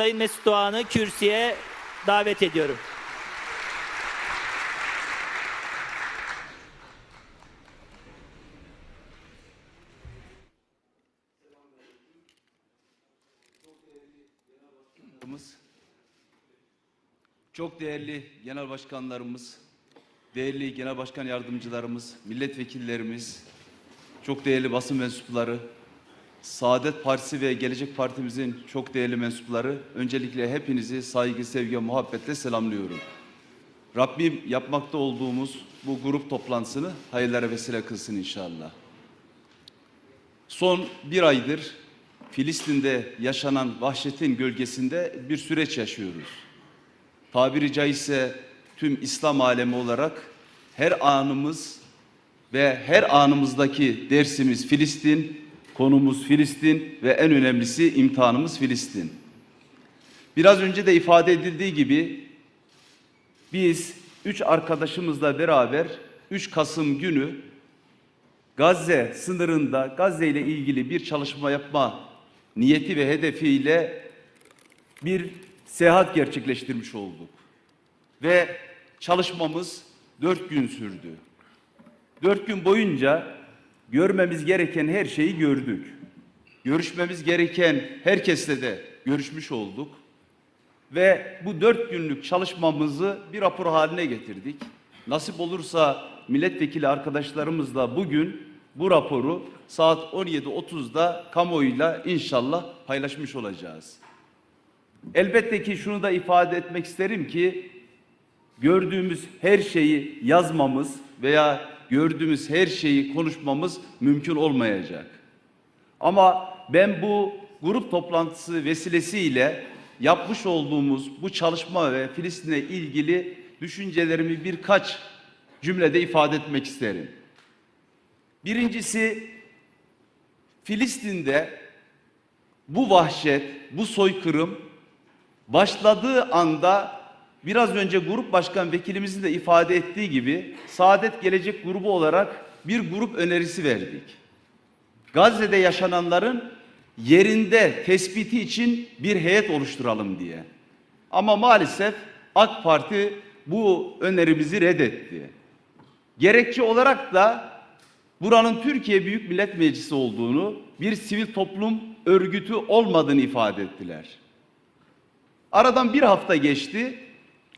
Sayın Mesut Doğan'ı kürsüye davet ediyorum. Çok değerli genel başkanlarımız, değerli genel başkan yardımcılarımız, milletvekillerimiz, çok değerli basın mensupları, Saadet Partisi ve Gelecek Partimizin çok değerli mensupları, öncelikle hepinizi saygı, sevgi, muhabbetle selamlıyorum. Rabbim yapmakta olduğumuz bu grup toplantısını hayırlara vesile kılsın inşallah. Son bir aydır Filistin'de yaşanan vahşetin gölgesinde bir süreç yaşıyoruz. Tabiri caizse tüm İslam alemi olarak her anımız ve her anımızdaki dersimiz Filistin, konumuz Filistin ve en önemlisi imtihanımız Filistin. Biraz önce de ifade edildiği gibi biz üç arkadaşımızla beraber 3 Kasım günü Gazze sınırında Gazze ile ilgili bir çalışma yapma niyeti ve hedefiyle bir seyahat gerçekleştirmiş olduk. Ve çalışmamız dört gün sürdü. Dört gün boyunca görmemiz gereken her şeyi gördük. Görüşmemiz gereken herkesle de görüşmüş olduk. Ve bu dört günlük çalışmamızı bir rapor haline getirdik. Nasip olursa milletvekili arkadaşlarımızla bugün bu raporu saat 17.30'da kamuoyuyla inşallah paylaşmış olacağız. Elbette ki şunu da ifade etmek isterim ki gördüğümüz her şeyi yazmamız veya gördüğümüz her şeyi konuşmamız mümkün olmayacak. Ama ben bu grup toplantısı vesilesiyle yapmış olduğumuz bu çalışma ve Filistin'e ilgili düşüncelerimi birkaç cümlede ifade etmek isterim. Birincisi Filistin'de bu vahşet, bu soykırım başladığı anda biraz önce grup başkan vekilimizin de ifade ettiği gibi Saadet Gelecek grubu olarak bir grup önerisi verdik. Gazze'de yaşananların yerinde tespiti için bir heyet oluşturalım diye. Ama maalesef AK Parti bu önerimizi reddetti. Gerekçe olarak da buranın Türkiye Büyük Millet Meclisi olduğunu, bir sivil toplum örgütü olmadığını ifade ettiler. Aradan bir hafta geçti.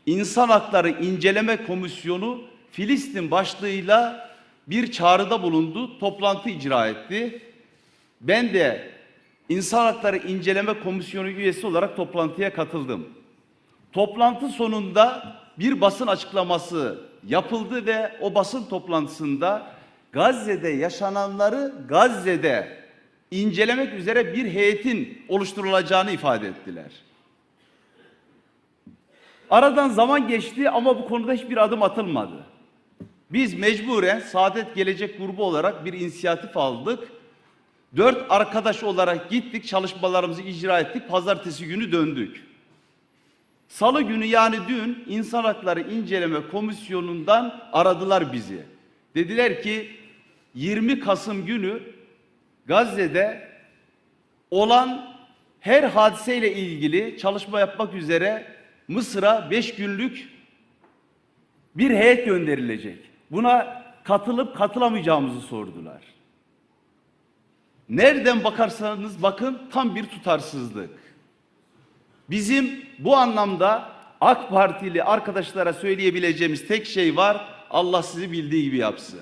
İnsan Hakları İnceleme Komisyonu Filistin başlığıyla bir çağrıda bulundu, toplantı icra etti. Ben de İnsan Hakları İnceleme Komisyonu üyesi olarak toplantıya katıldım. Toplantı sonunda bir basın açıklaması yapıldı ve o basın toplantısında Gazze'de yaşananları Gazze'de incelemek üzere bir heyetin oluşturulacağını ifade ettiler. Aradan zaman geçti ama bu konuda hiçbir adım atılmadı. Biz mecburen Saadet Gelecek grubu olarak bir inisiyatif aldık. Dört arkadaş olarak gittik, çalışmalarımızı icra ettik. Pazartesi günü döndük. Salı günü yani dün İnsan Hakları İnceleme Komisyonu'ndan aradılar bizi. Dediler ki 20 Kasım günü Gazze'de olan her hadiseyle ilgili çalışma yapmak üzere Mısır'a 5 günlük bir heyet gönderilecek. Buna katılıp katılamayacağımızı sordular. Nereden bakarsanız bakın tam bir tutarsızlık. Bizim bu anlamda AK Partili arkadaşlara söyleyebileceğimiz tek şey var. Allah sizi bildiği gibi yapsın.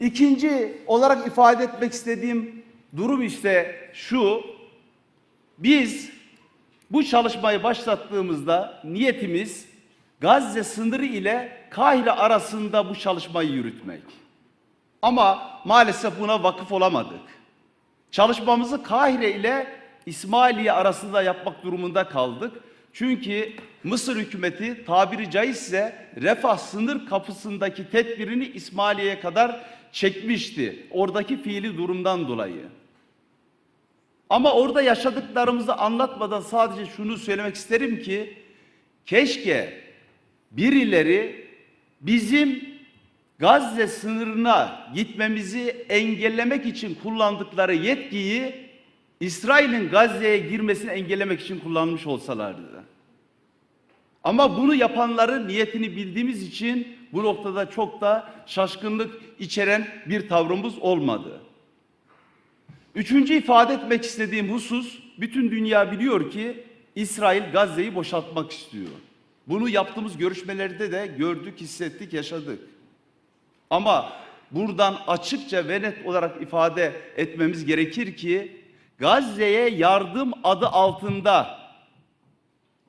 İkinci olarak ifade etmek istediğim durum işte şu. Biz bu çalışmayı başlattığımızda niyetimiz Gazze sınırı ile Kahire arasında bu çalışmayı yürütmek. Ama maalesef buna vakıf olamadık. Çalışmamızı Kahire ile İsmailiye arasında yapmak durumunda kaldık. Çünkü Mısır hükümeti tabiri caizse refah sınır kapısındaki tedbirini İsmailiye'ye kadar çekmişti. Oradaki fiili durumdan dolayı. Ama orada yaşadıklarımızı anlatmadan sadece şunu söylemek isterim ki keşke birileri bizim Gazze sınırına gitmemizi engellemek için kullandıkları yetkiyi İsrail'in Gazze'ye girmesini engellemek için kullanmış olsalardı. Ama bunu yapanların niyetini bildiğimiz için bu noktada çok da şaşkınlık içeren bir tavrımız olmadı. Üçüncü ifade etmek istediğim husus, bütün dünya biliyor ki İsrail Gazze'yi boşaltmak istiyor. Bunu yaptığımız görüşmelerde de gördük, hissettik, yaşadık. Ama buradan açıkça ve net olarak ifade etmemiz gerekir ki Gazze'ye yardım adı altında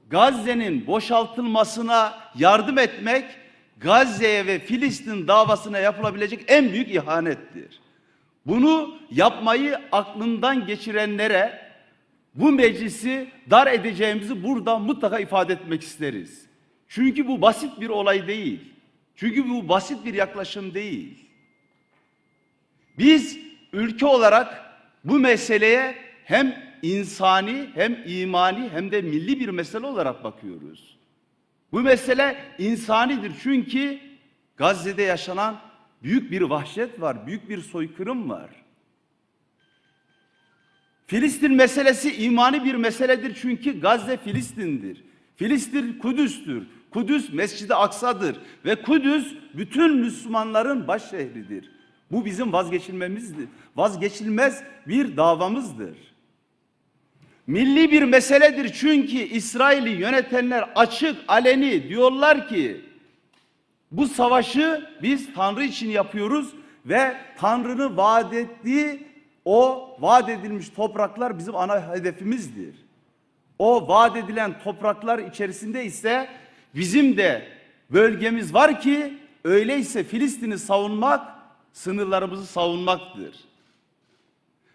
Gazze'nin boşaltılmasına yardım etmek Gazze'ye ve Filistin davasına yapılabilecek en büyük ihanettir. Bunu yapmayı aklından geçirenlere bu meclisi dar edeceğimizi burada mutlaka ifade etmek isteriz. Çünkü bu basit bir olay değil. Çünkü bu basit bir yaklaşım değil. Biz ülke olarak bu meseleye hem insani hem imani hem de milli bir mesele olarak bakıyoruz. Bu mesele insanidir çünkü Gazze'de yaşanan büyük bir vahşet var, büyük bir soykırım var. Filistin meselesi imani bir meseledir çünkü Gazze Filistin'dir. Filistin Kudüs'tür. Kudüs Mescid-i Aksa'dır ve Kudüs bütün Müslümanların baş şehridir. Bu bizim vazgeçilmemizdir. Vazgeçilmez bir davamızdır. Milli bir meseledir çünkü İsrail'i yönetenler açık, aleni diyorlar ki bu savaşı biz Tanrı için yapıyoruz ve Tanrı'nın vaat ettiği o vaat edilmiş topraklar bizim ana hedefimizdir. O vaat edilen topraklar içerisinde ise bizim de bölgemiz var ki öyleyse Filistin'i savunmak sınırlarımızı savunmaktır.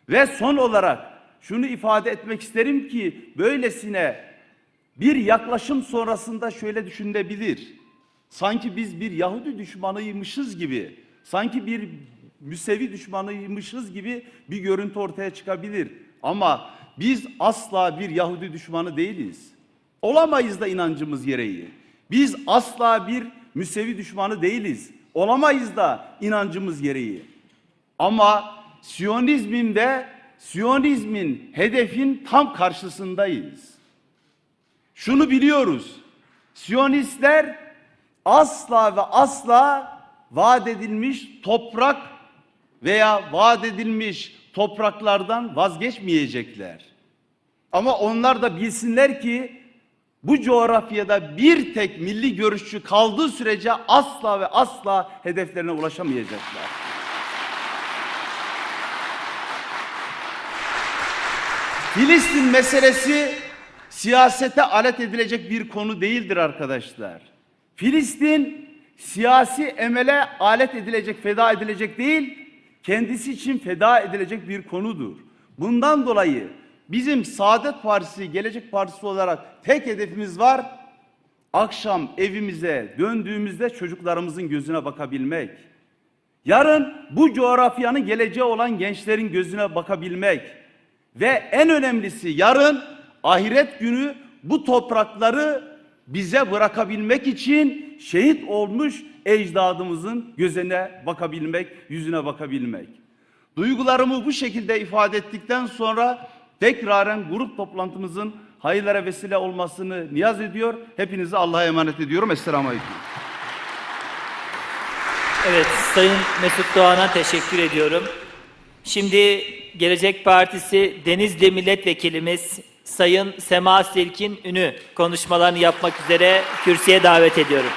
Ve son olarak şunu ifade etmek isterim ki böylesine bir yaklaşım sonrasında şöyle düşünülebilir. Sanki biz bir Yahudi düşmanıymışız gibi, sanki bir Müsevi düşmanıymışız gibi bir görüntü ortaya çıkabilir. Ama biz asla bir Yahudi düşmanı değiliz. Olamayız da inancımız gereği. Biz asla bir Müsevi düşmanı değiliz. Olamayız da inancımız gereği. Ama Siyonizmin ve Siyonizmin hedefin tam karşısındayız. Şunu biliyoruz. Siyonistler asla ve asla vaat edilmiş toprak veya vaat edilmiş topraklardan vazgeçmeyecekler. Ama onlar da bilsinler ki bu coğrafyada bir tek milli görüşçü kaldığı sürece asla ve asla hedeflerine ulaşamayacaklar. Filistin meselesi siyasete alet edilecek bir konu değildir arkadaşlar. Filistin siyasi emele alet edilecek, feda edilecek değil, kendisi için feda edilecek bir konudur. Bundan dolayı bizim Saadet Partisi, Gelecek Partisi olarak tek hedefimiz var. Akşam evimize döndüğümüzde çocuklarımızın gözüne bakabilmek. Yarın bu coğrafyanın geleceği olan gençlerin gözüne bakabilmek. Ve en önemlisi yarın ahiret günü bu toprakları bize bırakabilmek için şehit olmuş ecdadımızın gözüne bakabilmek, yüzüne bakabilmek. Duygularımı bu şekilde ifade ettikten sonra tekraren grup toplantımızın hayırlara vesile olmasını niyaz ediyor. Hepinizi Allah'a emanet ediyorum. Esselamu Aleyküm. Evet, Sayın Mesut Doğan'a teşekkür ediyorum. Şimdi Gelecek Partisi Denizli Milletvekilimiz Sayın Sema Silkin Ünü konuşmalarını yapmak üzere kürsüye davet ediyorum.